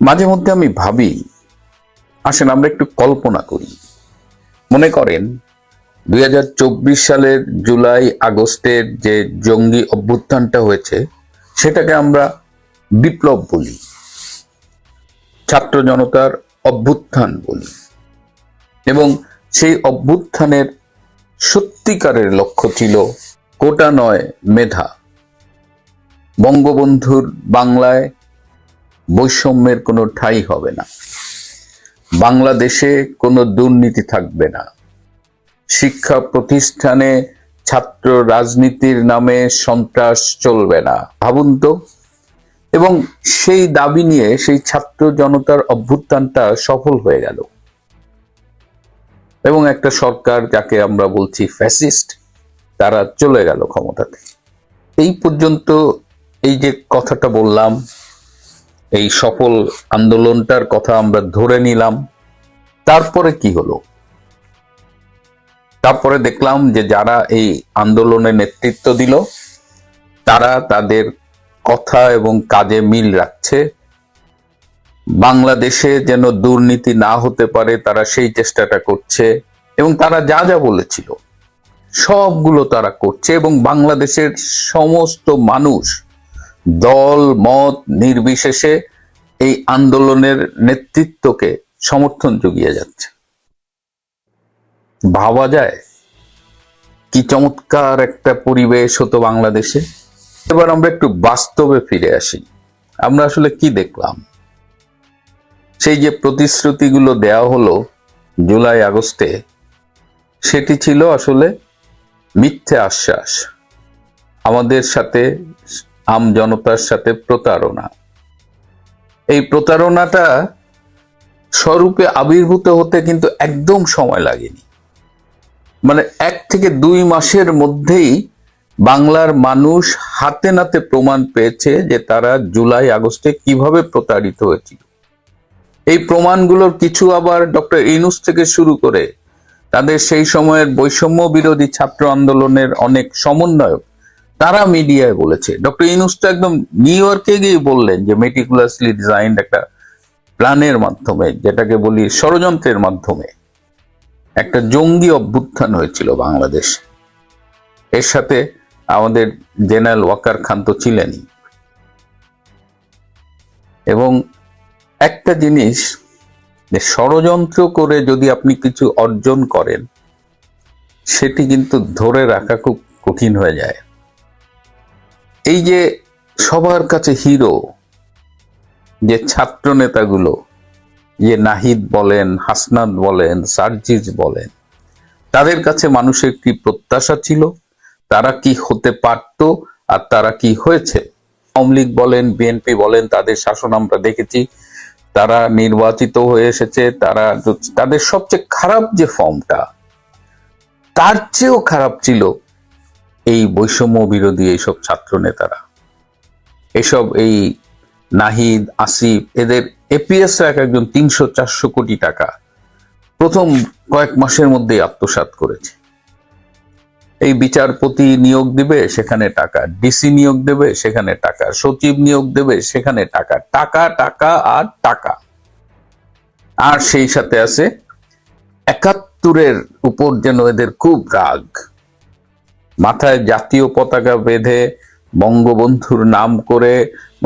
মাঝে মধ্যে আমি ভাবি, আসেন আমরা একটু কল্পনা করি। মনে করেন দু হাজার চব্বিশ সালের জুলাই আগস্টের যে জঙ্গি অভ্যুত্থানটা হয়েছে, সেটাকে আমরা বিপ্লব বলি, ছাত্র জনতার অভ্যুত্থান বলি এবং সেই অভ্যুত্থানের সত্যিকারের লক্ষ্য ছিল কোটা নয় মেধা। বঙ্গবন্ধুর বাংলায় বৈষম্যের কোনো ঠাঁই হবে না। বাংলাদেশে কোনো দুর্নীতি থাকবে না। শিক্ষা প্রতিষ্ঠানে ছাত্র রাজনীতির নামে সন্ত্রাস চলবে না। ভাবুন তো। এবং সেই দাবি নিয়ে সেই ছাত্র জনতার অভ্যুত্থানটা সফল হয়ে গেল। এবং একটা সরকার যাকে আমরা বলছি ফ্যাসিস্ট, তারা চলে গেল ক্ষমতাতে। এই পর্যন্ত এই যে কথাটা বললাম এই সফল আন্দোলনটার কথা আমরা ধরে নিলাম। তারপরে কি হলো? তারপরে দেখলাম যে যারা এই আন্দোলনে নেতৃত্ব দিল, তারা তাদের কথা এবং কাজে মিল রাখছে। বাংলাদেশে যেন দুর্নীতি না হতে পারে, তারা সেই চেষ্টাটা করছে এবং তারা যা যা বলেছিল, সবগুলো তারা করছে এবং বাংলাদেশের সমস্ত মানুষ দল, মত নির্বিশেষে এই আন্দোলনের নেতৃত্বকে সমর্থন জুগিয়ে যাচ্ছে। ভাবা যায়, কি চমৎকার একটা পরিবেশ হতো বাংলাদেশে। এবার আমরা একটু বাস্তবে ফিরে আসি। আমরা আসলে কি দেখলাম? সেই যে প্রতিশ্রুতিগুলো দেওয়া হলো জুলাই আগস্টে, সেটি ছিল আসলে মিথ্যে আশ্বাস। আমাদের সাথে আম জনতার সাথে প্রতারণা। এই প্রতারণাটা স্বরূপে আবির্ভূত হতে কিন্তু একদম সময় লাগেনি। মানে এক থেকে দুই মাসের মধ্যেই বাংলার মানুষ হাতে নাতে প্রমাণ পেয়েছে যে তারা জুলাই, আগস্টে কীভাবে প্রতারিত হয়েছিল। এই প্রমাণগুলোর কিছু আবার ডক্টর ইনুস থেকে শুরু করে তাদের সেই সময়ের বৈষম্য বিরোধী ছাত্র আন্দোলনের অনেক সমন্বয়ক তারা মিডিয়ায় বলেছে। ডক্টর ইনুস তো একদম নিউ ইয়র্কে গিয়ে বললেন যে মেটিকুলাসলি ডিজাইন একটা প্ল্যানের মাধ্যমে, যেটাকে বলি ষড়যন্ত্রের মাধ্যমে একটা জঙ্গি অভ্যুত্থান হয়েছিল বাংলাদেশ। এর সাথে আমাদের জেনারেল ওয়াকার খান তো ছিলেনই। এবং একটা জিনিস, যে ষড়যন্ত্র করে যদি আপনি কিছু অর্জন করেন, সেটি কিন্তু ধরে রাখা খুব কঠিন হয়ে যায়। এই যে সবার কাছে হিরো, যে ছাত্র নেতাগুলো, যে নাহিদ বলেন, হাসনাত বলেন সার্জিজ বলেন, তাদের কাছে মানুষের কি প্রত্যাশা ছিল? তারা কি হতে পারত আর তারা কি হয়েছে? আওয়ামী লীগ বলেন, বিএনপি বলেন, তাদের শাসন আমরা দেখেছি। তারা নির্বাচিত হয়ে এসেছে, তারা তাদের সবচেয়ে খারাপ যে ফর্মটা, তার চেয়েও খারাপ ছিল এই বৈষম্য বিরোধী এইসব ছাত্র নেতারা এসব এই নাহিদ, আসিফ, এদের এপিএস এক একজন তিনশো চারশো কোটি টাকা প্রথম কয়েক মাসের মধ্যেই আত্মসাৎ করেছে। এই বিচারপতি নিয়োগ দিবে, সেখানে টাকা। ডিসি নিয়োগ দেবে, সেখানে টাকা। সচিব নিয়োগ দেবে, সেখানে টাকা। টাকা টাকা আর টাকা। আর সেই সাথে আছে একাত্তরের উপর যেন এদের খুব রাগ। মাথায় জাতীয় পতাকা বেঁধে বঙ্গবন্ধুর নাম করে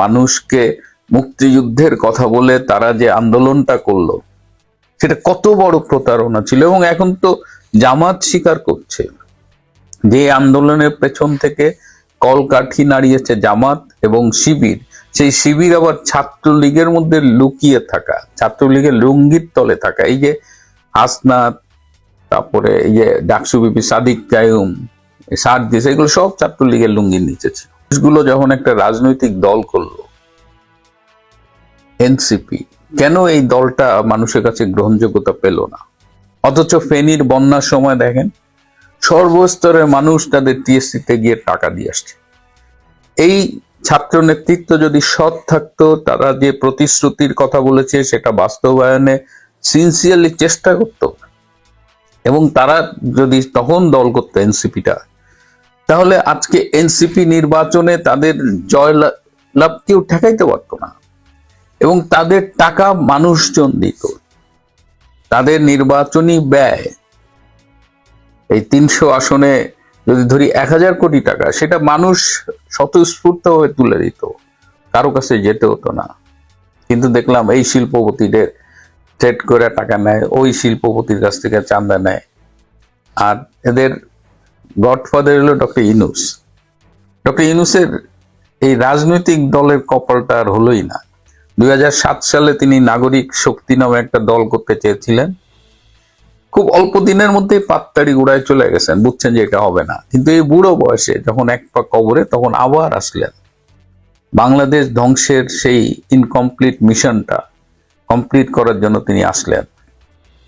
মানুষকে মুক্তিযুদ্ধের কথা বলে তারা যে আন্দোলনটা করল, সেটা কত বড় প্রতারণা ছিল এবং এখন তো জামাত স্বীকার করছে যে আন্দোলনের পেছন থেকে কলকাঠি নাড়িয়েছে জামাত এবং শিবির। সেই শিবির আবার ছাত্রলীগের মধ্যে লুকিয়ে থাকা, ছাত্রলীগের লুঙ্গির তলে থাকা। এই যে হাসনাত, তারপরে এই যে ডাকসু বিপি সাদিক কায়ুম সার্জিস এগুলো সব ছাত্রলীগের লুঙ্গির নিচে ছিল। গুলো যখন একটা রাজনৈতিক দল করল এনসিপি কেন এই দলটা মানুষের কাছে গ্রহণযোগ্যতা পেল না? অথচ ফেনীর বন্যার সময় দেখেন, সর্বস্তরের মানুষ তাদের টিএসসিতে গিয়ে টাকা দিয়ে আসছে। এই ছাত্র নেতৃত্ব যদি সৎ থাকতো, তারা যে প্রতিশ্রুতির কথা বলেছে সেটা বাস্তবায়নে সিনসিয়ারলি চেষ্টা করত। এবং তারা যদি তখন দল করতো এনসিপিটা তাহলে আজকে এনসিপি নির্বাচনে তাদের জয় লাভ কেউ ঠেকাইতে পারতো না। এবং তাদের টাকা মানুষজন দিত। তাদের নির্বাচনী ব্যয় এই তিনশো আসনে যদি ধরি এক হাজার কোটি টাকা, সেটা মানুষ স্বতঃস্ফূর্ত হয়ে তুলে দিত। কারও কাছে যেতে হতো না। কিন্তু দেখলাম এই শিল্পপতিদের ট্রেড করে টাকা নেয়, ওই শিল্পপতির কাছ থেকে চান্দা নেয়। আর এদের গডফাদার হলো ডক্টর ইনুস ডক্টর ইনুসের এই রাজনৈতিক দলের কপালটা আর হলোই না। দুই হাজার সাত সালে তিনি নাগরিক শক্তি নামে একটা দল করতে চেয়েছিলেন। খুব অল্প দিনের মধ্যে পাত্তারি গুড়ায় চলে গেছেন, বুঝছেন যে এটা হবে না। কিন্তু এই বুড়ো বয়সে যখন এক পা কবরে তখন আবার আসলেন। বাংলাদেশ ধ্বংসের সেই ইনকমপ্লিট মিশনটা কমপ্লিট করার জন্য তিনি আসলেন।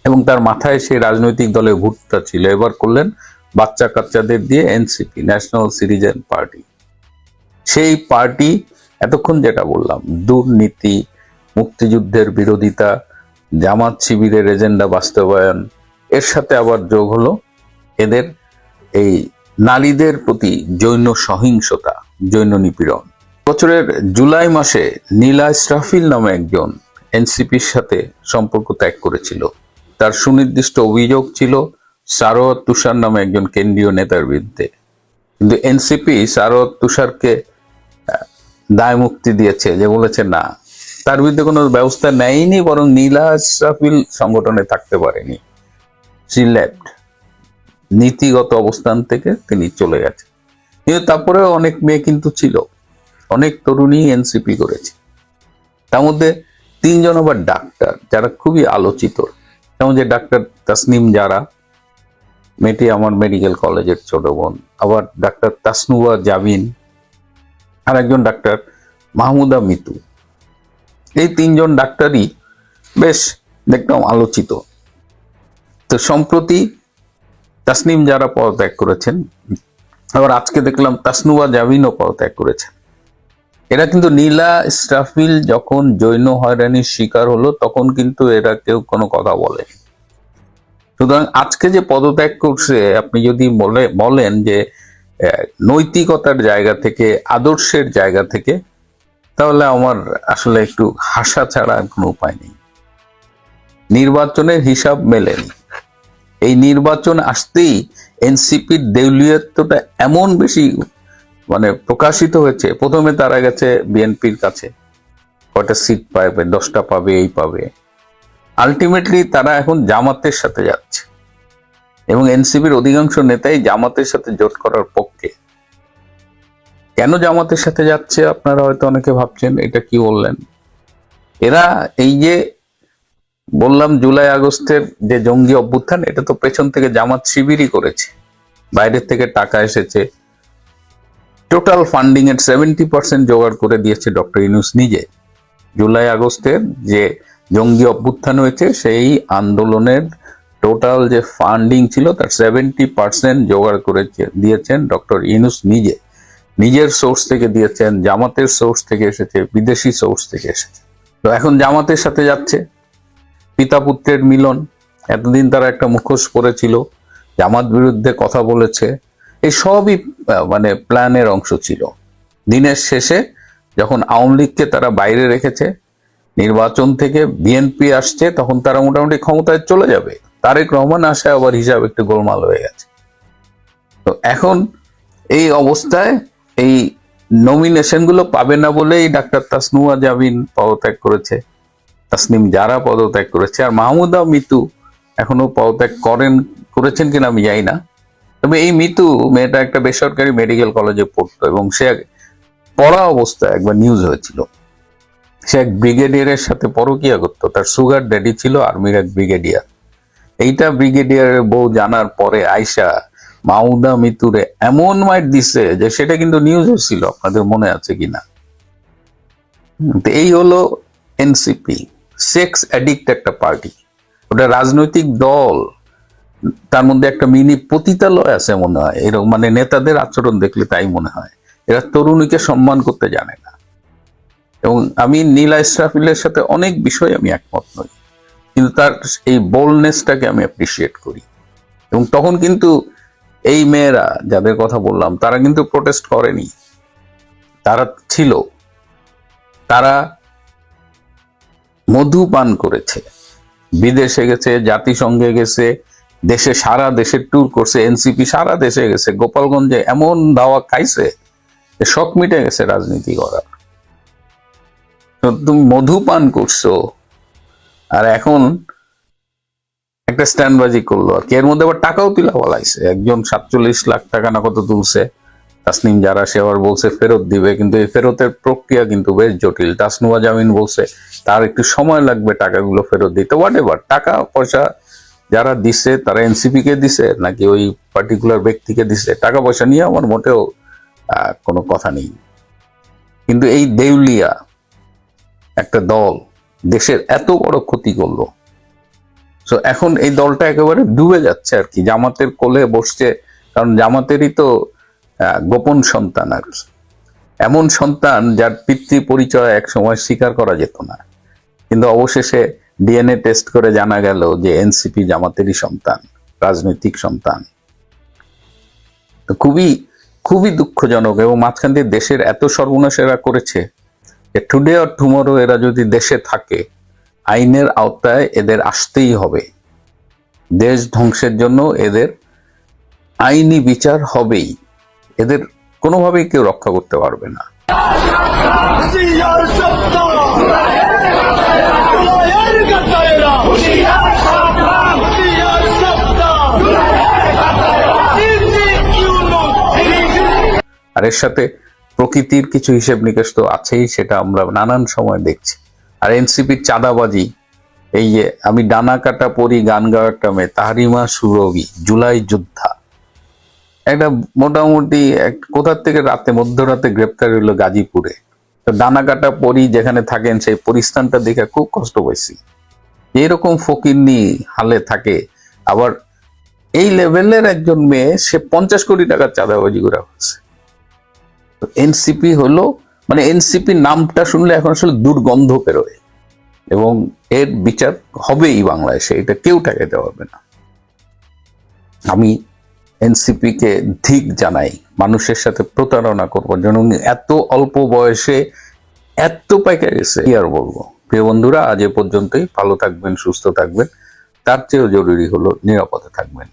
এবং তার মাথায় সেই রাজনৈতিক দলের ভোটটা ছিল। এবার করলেন বাচ্চা কাচ্চাদের দিয়ে এনসিপি ন্যাশনাল সিটিজেন পার্টি সেই পার্টি, এতক্ষণ যেটা বললাম, দুর্নীতি, মুক্তিযুদ্ধের বিরোধিতা, জামাত শিবিরের এজেন্ডা বাস্তবায়ন, এর সাথে আবার যোগ হলো এদের এই নারীদের প্রতি জৈন সহিংসতা, জৈন নিপীড়ন। বছরের জুলাই মাসে নীলা ইসরাফিল নামে একজন এনসিপির সাথে সম্পর্ক ত্যাগ করেছিল। তার সুনির্দিষ্ট অভিযোগ ছিল সারোয়ার তুষার নামে একজন কেন্দ্রীয় নেতার বিরুদ্ধে। কিন্তু এনসিপি সারোয়ার তুষারকে দায় মুক্তি দিয়েছে যে বলেছে না। তার বিরুদ্ধে কোনো ব্যবস্থা নেয়নি, বরং নীলা ইসরাফিল সংগঠনে থাকতে পারেনি। সি লেফট নীতিগত অবস্থান থেকে তিনি চলে গেছেন। কিন্তু তারপরে অনেক মেয়ে কিন্তু ছিল। অনেক তরুণী এনসিপি করেছে। তার মধ্যে তিনজন আবার ডাক্তার, যারা খুবই আলোচিত। যেমন যে ডাক্তার তাসনিম যারা মেয়েটি আমার মেডিকেল কলেজের ছোট বোন। আবার ডাক্তার তাসনুয়া জাবিন আর একজন ডাক্তার মাহমুদা মিতু। এই তিনজন ডাক্তারই বেশ দেখতাম আলোচিত। তো সম্প্রতি তাসনিম যারা পদত্যাগ করেছেন, আবার আজকে দেখলাম তাসনুয়া জাবিনও পদত্যাগ করেছেন। এরা কিন্তু নীলা স্টাফিল যখন জৈন হয়রানির শিকার হলো, তখন কিন্তু এরা কেউ কোনো কথা বলে সুতরাং আজকে যে পদত্যাগ করছে, আপনি যদি বলে বলেন যে নৈতিকতার জায়গা থেকে, আদর্শের জায়গা থেকে, তাহলে আমার আসলে একটু হাসা ছাড়া কোনো উপায় নেই। নির্বাচনের হিসাব মেলেনি। এই নির্বাচন আসতেই এনসিপির দেউলিয়ত্বটা এমন বেশি মানে প্রকাশিত হয়েছে। প্রথমে তারা গেছে বিএনপির কাছে। কয়টা সিট পাবে, দশটা পাবে, এই পাবে। আলটিমেটলি তারা এখন জামাতের সাথে যাচ্ছে। এবং এনসিপির অধিকাংশ নেতাই জামাতের সাথে জোট করার পক্ষে। কেন জামাতের সাথে যাচ্ছে আপনারা হয়তো অনেকে ভাবছেন, এটা কি বললেন? এরা এই যে বললাম জুলাই আগস্টের যে জঙ্গি অভ্যুত্থান, এটা তো পেছন থেকে জামাত শিবিরই করেছে। বাইরের থেকে টাকা এসেছে। টোটাল ফান্ডিং এর সেভেন্টি পার্সেন্ট জোগাড় করে দিয়েছে ডক্টর ইনুস নিজে। জুলাই আগস্টের যে জঙ্গি অভ্যুত্থান হয়েছে, সেই আন্দোলনের টোটাল যে ফান্ডিং ছিল, তার সেভেন্টি পার্সেন্ট জোগাড় করেছে, দিয়েছেন ডক্টর ইনুস নিজে। নিজের সোর্স থেকে দিয়েছেন, জামাতের সোর্স থেকে এসেছে, বিদেশি সোর্স থেকে এসেছে। তো এখন জামাতের সাথে যাচ্ছে, পিতা পুত্রের মিলন, এতদিন তারা একটা মুখোশ পরেছিল, জামাত বিরুদ্ধে কথা বলেছে, এই সবই মানে প্ল্যানের অংশ ছিল। দিনের শেষে যখন আওয়ামী লীগকে তারা বাইরে রেখেছে নির্বাচন থেকে বিএনপি আসছে, তখন তারা মোটামুটি ক্ষমতায় চলে যাবে। তারেক রহমান আসে আবার হিসাব একটু গোলমাল হয়ে গেছে। তো এখন এই অবস্থায় এই নমিনেশনগুলো পাবে না বলেই ডাক্তার তাসনুয়া জামিন পদত্যাগ করেছে। তাসনিম যারা পদত্যাগ করেছে। আর মাহমুদা মিতু এখনও পদত্যাগ করেন, করেছেন কিনা আমি জানি না। তবে এই মিতু মেয়েটা একটা বেসরকারি মেডিকেল কলেজে পড়তো এবং সে পড়া অবস্থায় একবার নিউজ হয়েছিল। সে এক ব্রিগেডিয়ারের সাথে পরকিয়া করতো। তার সুগার ড্যাডি ছিল আর্মির এক ব্রিগেডিয়ার। এইটা ব্রিগেডিয়ারের বউ জানার পরে আয়সা মাউদা মিতুরে এমন মাইট দিছে যে সেটা কিন্তু নিউজ ছিল, আপনাদের মনে আছে কিনা? এই হলো এনসিপি সেক্স অ্যাডিক্ট একটা পার্টি ওটা রাজনৈতিক দল। তার মধ্যে একটা মিনি পতিতালয় আছে মনে হয়। এরকম মানে নেতাদের আচরণ দেখলে তাই মনে হয়। এরা তরুণীকে সম্মান করতে জানে না। এবং আমি নীলা ইসরাফিলের সাথে অনেক বিষয় আমি একমত নই। কিন্তু তার এই বোল্ডনেসটাকে আমি অ্যাপ্রিসিয়েট করি। এবং তখন কিন্তু এই মেয়েরা যাদের কথা বললাম, তারা কিন্তু প্রোটেস্ট করেনি। তারা ছিল। তারা মধু পান করেছে। বিদেশে গেছে, জাতিসংঘে গেছে, দেশে সারা দেশে ট্যুর করছে এনসিপি সারা দেশে গেছে, গোপালগঞ্জে এমন দাওয়া খাইছে শখ মিটে গেছে রাজনীতি করার। তুমি মধু পান করছ। আর এখন একটা স্ট্যান্ডবাজি করল আর কি। এর মধ্যে আবার টাকাও তুলা বলাইছে একজন সাতচল্লিশ লাখ টাকা না কত তুলছে। তাসনিম যারা, সে আবার বলছে ফেরত দিবে, কিন্তু এই ফেরতের প্রক্রিয়া কিন্তু বেশ জটিল। তাসনুয়া জামিন বলছে, তার একটু সময় লাগবে টাকাগুলো ফেরত দিতে। হোয়াট এভার টাকা, পয়সা যারা দিছে, তারা এনসিপি কে দিছে, নাকি ওই পার্টিকুলার ব্যক্তিকে দিছে টাকা পয়সা নিয়ে আমার মোটেও কোনো কথা নেই। কিন্তু এই দেউলিয়া একটা দল দেশের এত বড় ক্ষতি করল। তো এখন এই দলটা একেবারে ডুবে যাচ্ছে আর কি, জামাতের কোলে বসছে, কারণ জামাতেরই তো গোপন সন্তান আর এমন সন্তান যার পিতৃ পরিচয় এক সময় স্বীকার করা যেত না। কিন্তু অবশেষে ডিএনএ টেস্ট করে জানা গেল যে এনসিপি জামাতেরই সন্তান, রাজনৈতিক সন্তান। খুবই খুবই দুঃখজনক এবং মাঝখান দিয়ে দেশের এত সর্বনাশেরা করেছে টুডে অর টুমোরো এরা যদি দেশে থাকে আইনের আওতায় এদের আসতেই হবে। দেশ ধ্বংসের জন্য এদের আইনি বিচার হবেই। এদের কোনোভাবেই কেউ রক্ষা করতে পারবে না! আর এর সাথে প্রকৃতির কিছু হিসেব নিকেশ তো আছেই, সেটা আমরা নানান সময় দেখছি। আর এনসিপির চাঁদাবাজি, এই যে আমি ডানা কাটা পরি, গান গাওয়ার টামে তাহারিমা সুরভি, জুলাই যোদ্ধা। একটা মোটামুটি কোথার থেকে রাতে, মধ্যরাতে গ্রেপ্তার হইল গাজীপুরে। তো ডানা কাটা পরি যেখানে থাকেন, সেই পরিস্থানটা দেখে খুব কষ্ট পাইছি। এরকম ফকিরনি হালে থাকে, আবার এই লেভেলের একজন মেয়ে, সে পঞ্চাশ কোটি টাকার চাঁদাবাজি করে ফেলছে এনসিপি হলো মানে এনসিপি নামটা শুনলে এখন আসলে দুর্গন্ধ বেরোয়। এবং এর বিচার হবেই বাংলাদেশে, এটা কেউ ঠেকাতে পারবে না। আমি এনসিপি কে ধিক জানাই, মানুষের সাথে প্রতারণা করব। যেন এত অল্প বয়সে এত পাইকা গেছে। কি আর বলব? প্রিয় বন্ধুরা, আজ এ পর্যন্তই। ভালো থাকবেন, সুস্থ থাকবেন। তার চেয়েও জরুরি হলো নিরাপদে থাকবেন।